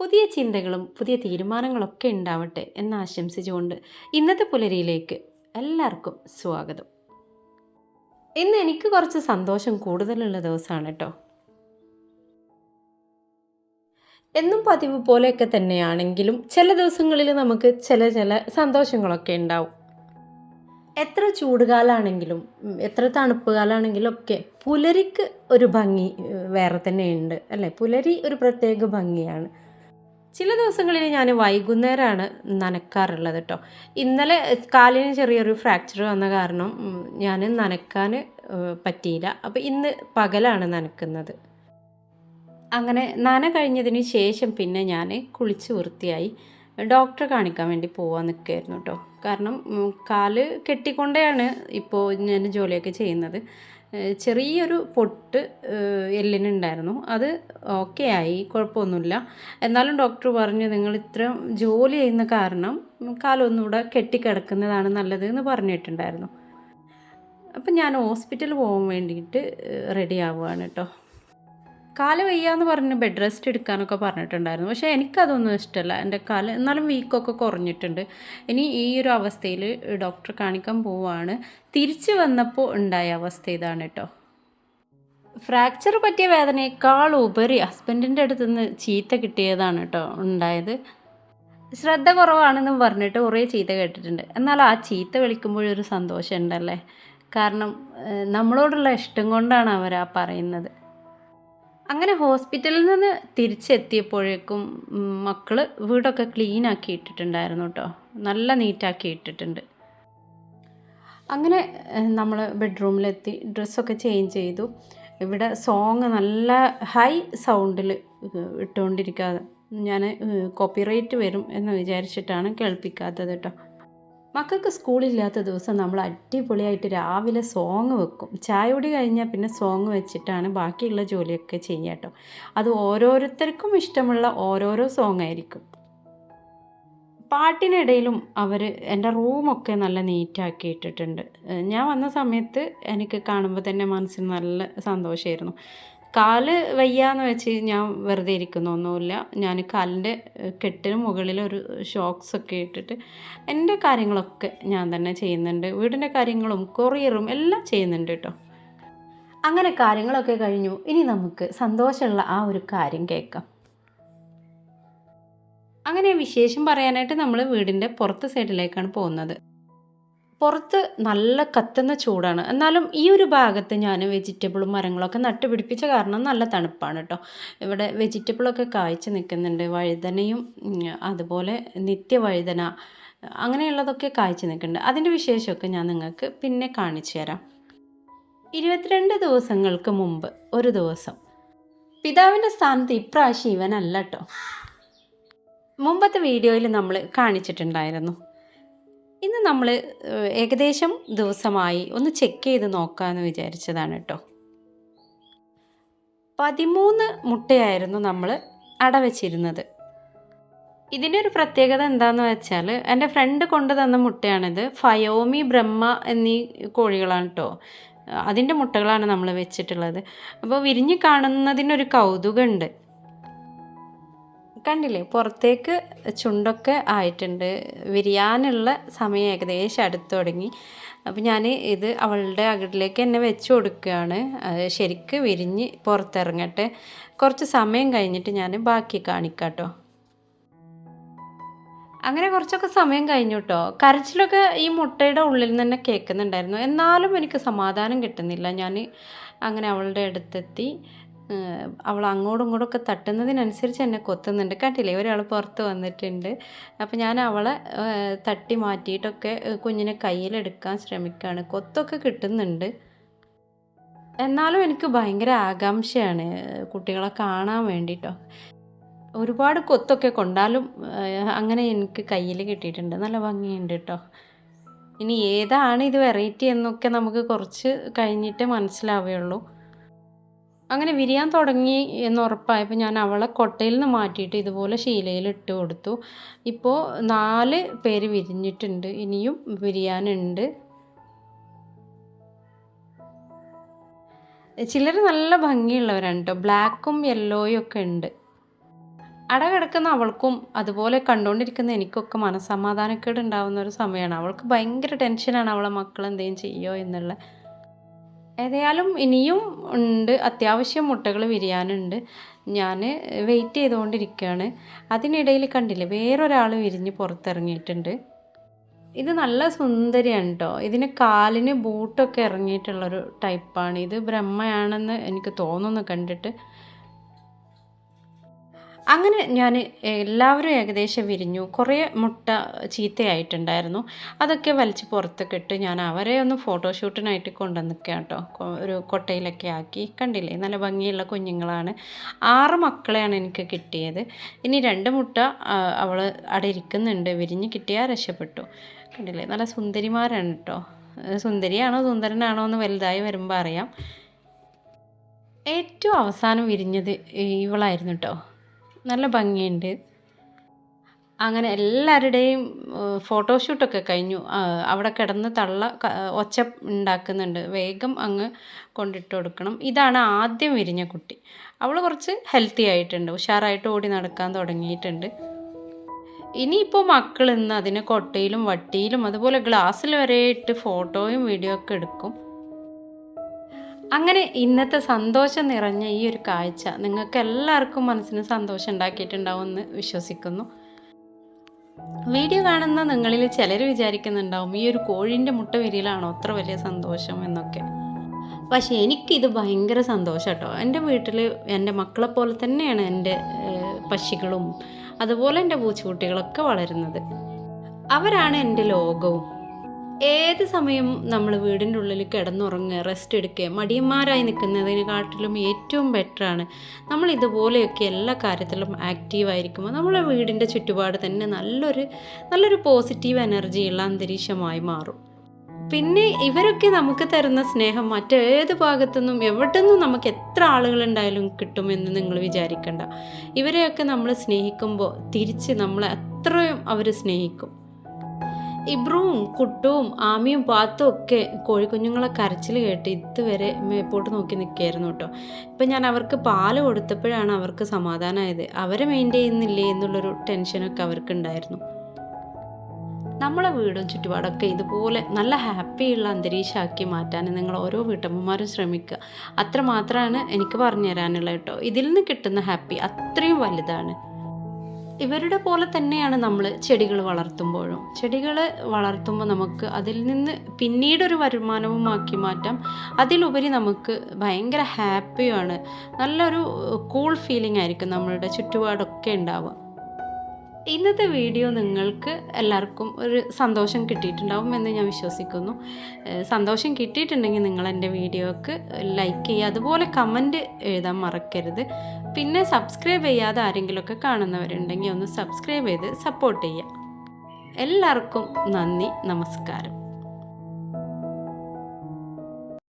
പുതിയ ചിന്തകളും പുതിയ തീരുമാനങ്ങളൊക്കെ ഉണ്ടാവട്ടെ എന്ന് ആശംസിച്ചുകൊണ്ട് ഇന്നത്തെ പുലരിയിലേക്ക് എല്ലാവർക്കും സ്വാഗതം. ഇന്ന് എനിക്ക് കുറച്ച് സന്തോഷം കൂടുതലുള്ള ദിവസമാണ് കേട്ടോ എന്നും പതിവ് പോലെയൊക്കെ തന്നെയാണെങ്കിലും ചില ദിവസങ്ങളിൽ നമുക്ക് ചില ചില സന്തോഷങ്ങളൊക്കെ ഉണ്ടാവും. എത്ര ചൂടുകാലാണെങ്കിലും കാലാണെങ്കിലും എത്ര തണുപ്പ് കാലാണെങ്കിലും ഒക്കെ പുലരിക്ക് ഒരു ഭംഗി വേറെ തന്നെയുണ്ട് അല്ലേ? പുലരി ഒരു പ്രത്യേക ഭംഗിയാണ്. ചില ദിവസങ്ങളിൽ ഞാൻ വൈകുന്നേരമാണ് നനക്കാറുള്ളത് കേട്ടോ ഇന്നലെ കാലിന് ചെറിയൊരു ഫ്രാക്ചർ വന്ന കാരണം ഞാൻ നനക്കാൻ പറ്റിയില്ല. അപ്പോൾ ഇന്ന് പകലാണ് നനക്കുന്നത്. അങ്ങനെ നന കഴിഞ്ഞതിന് ശേഷം പിന്നെ ഞാൻ കുളിച്ച് വൃത്തിയായി ഡോക്ടറെ കാണിക്കാൻ വേണ്ടി പോവാൻ നിൽക്കുകയായിരുന്നു കേട്ടോ കാരണം കാൽ കെട്ടിക്കൊണ്ടേയാണ് ഇപ്പോൾ ഞാൻ ജോലിയൊക്കെ ചെയ്യുന്നത്. ചെറിയൊരു പൊട്ട് എല്ലിനുണ്ടായിരുന്നു. അത് ഓക്കെ ആയി കുഴപ്പമൊന്നുമില്ല. എന്നാലും ഡോക്ടർ പറഞ്ഞു നിങ്ങൾ ഇത്ര ജോലി ചെയ്യുന്ന കാരണം കാലൊന്നുകൂടെ കെട്ടിക്കിടക്കുന്നതാണ് നല്ലത് എന്ന് പറഞ്ഞിട്ടുണ്ടായിരുന്നു. അപ്പം ഞാൻ ഹോസ്പിറ്റലിൽ പോകാൻ വേണ്ടിയിട്ട് റെഡി ആവുകയാണ് കേട്ടോ. കാൽ വയ്യാന്ന് പറഞ്ഞ് ബെഡ് റെസ്റ്റ് എടുക്കാനൊക്കെ പറഞ്ഞിട്ടുണ്ടായിരുന്നു. പക്ഷേ എനിക്കതൊന്നും ഇഷ്ടമല്ല എന്റെ കാൽ എന്നാലും വീക്കൊക്കെ കുറഞ്ഞിട്ടുണ്ട്. ഇനി ഈ ഒരു അവസ്ഥയിൽ ഡോക്ടറെ കാണിക്കാൻ പോവാണ്. തിരിച്ചു വന്നപ്പോൾ ഉണ്ടായ അവസ്ഥ ഇതാണ് കേട്ടോ. ഫ്രാക്ചർ പറ്റിയ വേദനയേക്കാൾ ഉപരി ഹസ്ബൻഡിന്റെ അടുത്ത് നിന്ന് ചീത്ത കിട്ടിയതാണ് കേട്ടോ ഉണ്ടായത്. ശ്രദ്ധ കുറവാണെന്ന് പറഞ്ഞിട്ട് കുറേ ചീത്ത കേട്ടിട്ടുണ്ട്. എന്നാൽ ആ ചീത്ത വിളിക്കുമ്പോഴൊരു സന്തോഷം ഉണ്ടല്ലേ? കാരണം നമ്മളോടുള്ള ഇഷ്ടം കൊണ്ടാണ് അവർ ആ പറയുന്നത്. അങ്ങനെ ഹോസ്പിറ്റലിൽ നിന്ന് തിരിച്ചെത്തിയപ്പോഴേക്കും മക്കൾ വീടൊക്കെ ക്ലീൻ ആക്കി ഇട്ടിട്ടുണ്ടായിരുന്നു കേട്ടോ നല്ല നീറ്റാക്കി ഇട്ടിട്ടുണ്ട്. അങ്ങനെ നമ്മൾ ബെഡ്റൂമിലെത്തി ഡ്രസ്സൊക്കെ ചേഞ്ച് ചെയ്തു. ഇവിടെ സോങ് നല്ല ഹൈ സൗണ്ടിൽ ഇട്ടുകൊണ്ടിരിക്കാതെ ഞാൻ കോപ്പിറൈറ്റ് വരും എന്ന് വിചാരിച്ചിട്ടാണ് കേൾപ്പിക്കാത്തത് കേട്ടോ മക്കൾക്ക് സ്കൂളില്ലാത്ത ദിവസം നമ്മൾ അടിപൊളിയായിട്ട് രാവിലെ സോങ് വെക്കും. ചായ കൂടി കഴിഞ്ഞാൽ പിന്നെ സോങ് വെച്ചിട്ടാണ് ബാക്കിയുള്ള ജോലിയൊക്കെ ചെയ്യുക കേട്ടോ. അത് ഓരോരുത്തർക്കും ഇഷ്ടമുള്ള ഓരോരോ സോങ് ആയിരിക്കും. പാട്ടിനിടയിലും അവർ എന്റെ റൂമൊക്കെ നല്ല നീറ്റാക്കി ഇട്ടിട്ടുണ്ട്. ഞാൻ വന്ന സമയത്ത് എനിക്ക് കാണുമ്പോൾ തന്നെ മനസ്സിന് നല്ല സന്തോഷമായിരുന്നു കാൽ വയ്യാന്ന് വെച്ച് ഞാൻ വെറുതെ ഇരിക്കുന്നൊന്നുമില്ല ഞാൻ കാലിന്റെ കെട്ടിന് മുകളിൽ ഒരു ഷോക്സ് ഒക്കെ ഇട്ടിട്ട് എന്റെ കാര്യങ്ങളൊക്കെ ഞാൻ തന്നെ ചെയ്യുന്നുണ്ട്. വീടിന്റെ കാര്യങ്ങളും കൊറിയറും എല്ലാം ചെയ്യുന്നുണ്ട് കേട്ടോ അങ്ങനെ കാര്യങ്ങളൊക്കെ കഴിഞ്ഞു. ഇനി നമുക്ക് സന്തോഷമുള്ള ആ ഒരു കാര്യം കേൾക്കാം. അങ്ങനെ വിശേഷം പറയാനായിട്ട് നമ്മൾ വീടിന്റെ പുറത്ത് സൈഡിലേക്കാണ് പോകുന്നത്. പുറത്ത് നല്ല കത്തുന്ന ചൂടാണ്. എന്നാലും ഈ ഒരു ഭാഗത്ത് ഞാൻ വെജിറ്റബിളും മരങ്ങളൊക്കെ നട്ടുപിടിപ്പിച്ച കാരണം നല്ല തണുപ്പാണ് കേട്ടോ ഇവിടെ വെജിറ്റബിളൊക്കെ കായ്ച്ച് നിൽക്കുന്നുണ്ട്. വഴുതനയും അതുപോലെ നിത്യവഴുതന അങ്ങനെയുള്ളതൊക്കെ കായ്ച്ച് നിൽക്കുന്നുണ്ട്. അതിന്റെ വിശേഷമൊക്കെ ഞാൻ നിങ്ങൾക്ക് പിന്നെ കാണിച്ചു തരാം. ഇരുപത്തിരണ്ട് ദിവസങ്ങൾക്ക് മുമ്പ് ഒരു ദിവസം. പിതാവിന്റെ സ്ഥാനത്ത് ഇപ്രാവശ്യം ഇവനല്ല കേട്ടോ മുമ്പത്തെ വീഡിയോയിൽ നമ്മൾ കാണിച്ചിട്ടുണ്ടായിരുന്നു. ഇന്ന് നമ്മൾ ഏകദേശം ദിവസമായി ഒന്ന് ചെക്ക് ചെയ്ത് നോക്കാമെന്ന് വിചാരിച്ചതാണ് കേട്ടോ പതിമൂന്ന് മുട്ടയായിരുന്നു നമ്മൾ അടവച്ചിരുന്നത് ഇതിന്റെ ഒരു പ്രത്യേകത എന്താണെന്ന് വെച്ചാൽ എന്റെ ഫ്രണ്ട് കൊണ്ടു തന്ന മുട്ടയാണിത്. ഫയോമി ബ്രഹ്മ എന്നീ കോഴികളാണ് കേട്ടോ അതിന്റെ മുട്ടകളാണ് നമ്മൾ വെച്ചിട്ടുള്ളത്. അപ്പോൾ വിരിഞ്ഞ് കാണുന്നതിനൊരു കൗതുകമുണ്ട് കണ്ടില്ലേ പുറത്തേക്ക് ചുണ്ടൊക്കെ ആയിട്ടുണ്ട്. വിരിയാനുള്ള സമയം ഏകദേശം അടുത്ത് തുടങ്ങി. അപ്പോൾ ഞാൻ ഇത് അവളുടെ അകിടിലേക്ക് എന്നെ വെച്ച് കൊടുക്കുകയാണ്. ശരിക്ക് വിരിഞ്ഞ് പുറത്തിറങ്ങട്ടെ. കുറച്ച് സമയം കഴിഞ്ഞിട്ട് ഞാൻ ബാക്കി കാണിക്കാം കേട്ടോ അങ്ങനെ കുറച്ചൊക്കെ സമയം കഴിഞ്ഞു കേട്ടോ കരച്ചിലൊക്കെ ഈ മുട്ടയുടെ ഉള്ളിൽ നിന്ന് തന്നെ കേൾക്കുന്നുണ്ടായിരുന്നു. എന്നാലും എനിക്ക് സമാധാനം കിട്ടുന്നില്ല. ഞാൻ അങ്ങനെ അവളുടെ അടുത്തെത്തി. അവൾ അങ്ങോട്ടും ഇങ്ങോട്ടൊക്കെ തട്ടുന്നതിനനുസരിച്ച് എന്നെ കൊത്തുന്നുണ്ട്. കണ്ടില്ലേ? ഒരാൾ പുറത്ത് വന്നിട്ടുണ്ട്. അപ്പോൾ ഞാൻ അവളെ തട്ടി മാറ്റിയിട്ടൊക്കെ കുഞ്ഞിനെ കയ്യിലെടുക്കാൻ ശ്രമിക്കുകയാണ് കൊത്തൊക്കെ കിട്ടുന്നുണ്ട്. എന്നാലും എനിക്ക് ഭയങ്കര ആകാംക്ഷയാണ് കുട്ടികളെ കാണാൻ വേണ്ടിയിട്ടോ ഒരുപാട് കൊത്തൊക്കെ കൊണ്ടാലും അങ്ങനെ എനിക്ക് കയ്യിൽ കിട്ടിയിട്ടുണ്ട്. നല്ല ഭംഗിയുണ്ട് കേട്ടോ ഇനി ഏതാണ് ഇത് വെറൈറ്റി എന്നൊക്കെ നമുക്ക് കുറച്ച് കഴിഞ്ഞിട്ട് മനസ്സിലാവുകയുള്ളൂ. അങ്ങനെ വിരിയാൻ തുടങ്ങി എന്ന് ഉറപ്പായപ്പോൾ ഞാൻ അവളെ കൊട്ടയിൽ നിന്ന് മാറ്റിയിട്ട് ഇതുപോലെ ശീലയിൽ ഇട്ട് കൊടുത്തു. ഇപ്പോൾ നാല് പേര് വിരിഞ്ഞിട്ടുണ്ട്. ഇനിയും വിരിയാനുണ്ട് ചിലർ നല്ല ഭംഗിയുള്ളവരാണ് കേട്ടോ. ബ്ലാക്കും യെല്ലോയും ഒക്കെ ഉണ്ട്. അട കിടക്കുന്ന അവൾക്കും അതുപോലെ കണ്ടുകൊണ്ടിരിക്കുന്ന എനിക്കൊക്കെ മനസ്സമാധാനക്കേട് ഉണ്ടാകുന്ന ഒരു സമയമാണ്. അവൾക്ക് ഭയങ്കര ടെൻഷനാണ്. അവളെ മക്കൾ എന്തെങ്കിലും ചെയ്യോ എന്നുള്ള ഏതായാലും ഇനിയും ഉണ്ട്. അത്യാവശ്യം മുട്ടകൾ വിരിയാനുണ്ട്. ഞാൻ വെയിറ്റ് ചെയ്തുകൊണ്ടിരിക്കുകയാണ് അതിനിടയിൽ കണ്ടില്ലേ വേറൊരാൾ വിരിഞ്ഞ് പുറത്തിറങ്ങിയിട്ടുണ്ട്. ഇത് നല്ല സുന്ദരിയാണ് കേട്ടോ ഇതിന് കാലിന് ബൂട്ടൊക്കെ ഇറങ്ങിയിട്ടുള്ളൊരു ടൈപ്പാണ് ഇത് ബ്രഹ്മയാണെന്ന് എനിക്ക് തോന്നുന്നു കണ്ടിട്ട്. അങ്ങനെ ഞാൻ എല്ലാവരും ഏകദേശം വിരിഞ്ഞു. കുറേ മുട്ട ചീത്തയായിട്ടുണ്ടായിരുന്നു. അതൊക്കെ വലിച്ച് പുറത്തൊക്കെ ഇട്ട് ഞാൻ അവരെ ഒന്ന് ഫോട്ടോഷൂട്ടിനായിട്ട് കൊണ്ടുവന്നൊക്കെ കേട്ടോ ഒരു കൊട്ടയിലൊക്കെ ആക്കി. കണ്ടില്ലേ? നല്ല ഭംഗിയുള്ള കുഞ്ഞുങ്ങളാണ്. ആറ് മക്കളെയാണ് എനിക്ക് കിട്ടിയത്. ഇനി രണ്ട് മുട്ട അവൾ അവിടെ ഇരിക്കുന്നുണ്ട്. വിരിഞ്ഞ് കിട്ടിയാൽ രക്ഷപ്പെട്ടു. കണ്ടില്ലേ? നല്ല സുന്ദരിമാരാണ് കേട്ടോ സുന്ദരിയാണോ സുന്ദരനാണോ എന്ന് വലുതായി വരുമ്പോൾ അറിയാം. ഏറ്റവും അവസാനം വിരിഞ്ഞത് ഇവളായിരുന്നു കേട്ടോ നല്ല ഭംഗിയുണ്ട്. അങ്ങനെ എല്ലാവരുടെയും ഫോട്ടോഷൂട്ടൊക്കെ കഴിഞ്ഞു. അവിടെ കിടന്ന് തള്ള ഒച്ച ഉണ്ടാക്കുന്നുണ്ട്. വേഗം അങ്ങ് കൊണ്ടിട്ട് കൊടുക്കണം. ഇതാണ് ആദ്യം വിരിഞ്ഞ കുട്ടി. അവൾ കുറച്ച് ഹെൽത്തി ആയിട്ടുണ്ട്. ഉഷാറായിട്ട് ഓടി നടക്കാൻ തുടങ്ങിയിട്ടുണ്ട്. ഇനിയിപ്പോൾ മക്കൾ ഇന്ന് അതിനെ കൊട്ടയിലും വട്ടിയിലും അതുപോലെ ഗ്ലാസ്സിൽ വരെ ഇട്ട് ഫോട്ടോയും വീഡിയോ ഒക്കെ എടുക്കും. അങ്ങനെ ഇന്നത്തെ സന്തോഷം നിറഞ്ഞ ഈ ഒരു കാഴ്ച നിങ്ങൾക്ക് എല്ലാവർക്കും മനസ്സിന് സന്തോഷം ഉണ്ടാക്കിയിട്ടുണ്ടാവുമെന്ന് വിശ്വസിക്കുന്നു. വീഡിയോ കാണുന്ന നിങ്ങളിൽ ചിലർ വിചാരിക്കുന്നുണ്ടാവും ഈ ഒരു കോഴിന്റെ മുട്ട വിരിയിലാണോ അത്ര വലിയ സന്തോഷം എന്നൊക്കെ. പക്ഷേ എനിക്കിത് ഭയങ്കര സന്തോഷം കേട്ടോ. എന്റെ വീട്ടിൽ എന്റെ മക്കളെ പോലെ തന്നെയാണ് എന്റെ പശികളും അതുപോലെ എന്റെ പൂച്ചക്കുട്ടികളൊക്കെ വളരുന്നത്. അവരാണ് എന്റെ ലോകവും. ഏത് സമയം നമ്മൾ വീടിന്റെ ഉള്ളിൽ കിടന്നുറങ്ങുക റെസ്റ്റ് എടുക്കുക മടിയന്മാരായി നിൽക്കുന്നതിനെക്കാട്ടിലും ഏറ്റവും ബെറ്ററാണ് നമ്മൾ ഇതുപോലെയൊക്കെ എല്ലാ കാര്യത്തിലും ആക്റ്റീവായിരിക്കുമ്പോൾ നമ്മളെ വീടിന്റെ ചുറ്റുപാട് തന്നെ നല്ലൊരു നല്ലൊരു പോസിറ്റീവ് എനർജിയുള്ള അന്തരീക്ഷമായി മാറും. പിന്നെ ഇവരൊക്കെ നമുക്ക് തരുന്ന സ്നേഹം മറ്റേത് ഭാഗത്തുനിന്നും എവിടെ നിന്നും നമുക്ക് എത്ര ആളുകളുണ്ടായാലും കിട്ടുമെന്ന് നിങ്ങൾ വിചാരിക്കണ്ട. ഇവരെയൊക്കെ നമ്മൾ സ്നേഹിക്കുമ്പോൾ തിരിച്ച് നമ്മളെ അത്രയും അവർ സ്നേഹിക്കും. ഇബ്രുവും കുട്ടുവും ആമിയും പാത്തും ഒക്കെ കോഴിക്കുഞ്ഞുങ്ങളെ കരച്ചിൽ കേട്ട് ഇതുവരെ മേപ്പോട്ട് നോക്കി നിൽക്കുകയായിരുന്നു കേട്ടോ. ഇപ്പം ഞാൻ അവർക്ക് പാൽ കൊടുത്തപ്പോഴാണ് അവർക്ക് സമാധാനമായത്. അവരെ മെയിന്റെയിൻ ചെയ്യുന്നില്ലേ എന്നുള്ളൊരു ടെൻഷനൊക്കെ അവർക്കുണ്ടായിരുന്നു. നമ്മളെ വീടും ചുറ്റുപാടൊക്കെ ഇതുപോലെ നല്ല ഹാപ്പിയുള്ള അന്തരീക്ഷമാക്കി മാറ്റാൻ നിങ്ങൾ ഓരോ വീട്ടമ്മമാരും ശ്രമിക്കുക. അത്ര മാത്രമാണ് എനിക്ക് പറഞ്ഞു തരാനുള്ളത് കേട്ടോ. ഇതിൽ നിന്ന് കിട്ടുന്ന ഹാപ്പി അത്രയും വലുതാണ്. ഇവരുടെ പോലെ തന്നെയാണ് നമ്മൾ ചെടികൾ വളർത്തുമ്പോഴും. ചെടികൾ വളർത്തുമ്പോൾ നമുക്ക് അതിൽ നിന്ന് പിന്നീടൊരു വരുമാനവുമാക്കി മാറ്റാം. അതിലുപരി നമുക്ക് ഭയങ്കര ഹാപ്പിയുമാണ്. നല്ലൊരു കൂൾ ഫീലിംഗ് ആയിരിക്കും നമ്മളുടെ ചുറ്റുപാടൊക്കെ ഉണ്ടാവുക. ഇന്നത്തെ വീഡിയോ നിങ്ങൾക്ക് എല്ലാവർക്കും ഒരു സന്തോഷം കിട്ടിയിട്ടുണ്ടാവും എന്ന് ഞാൻ വിശ്വസിക്കുന്നു. സന്തോഷം കിട്ടിയിട്ടുണ്ടെങ്കിൽ നിങ്ങൾ എന്റെ വീഡിയോക്ക് ലൈക്ക് ചെയ്യുക. അതുപോലെ കമന്റ് എഴുതാൻ മറക്കരുത്. പിന്നെ സബ്സ്ക്രൈബ് ചെയ്യാതെ ആരെങ്കിലുമൊക്കെ കാണുന്നവരുണ്ടെങ്കിൽ ഒന്ന് സബ്സ്ക്രൈബ് ചെയ്ത് സപ്പോർട്ട് ചെയ്യുക. എല്ലാവർക്കും നന്ദി നമസ്കാരം.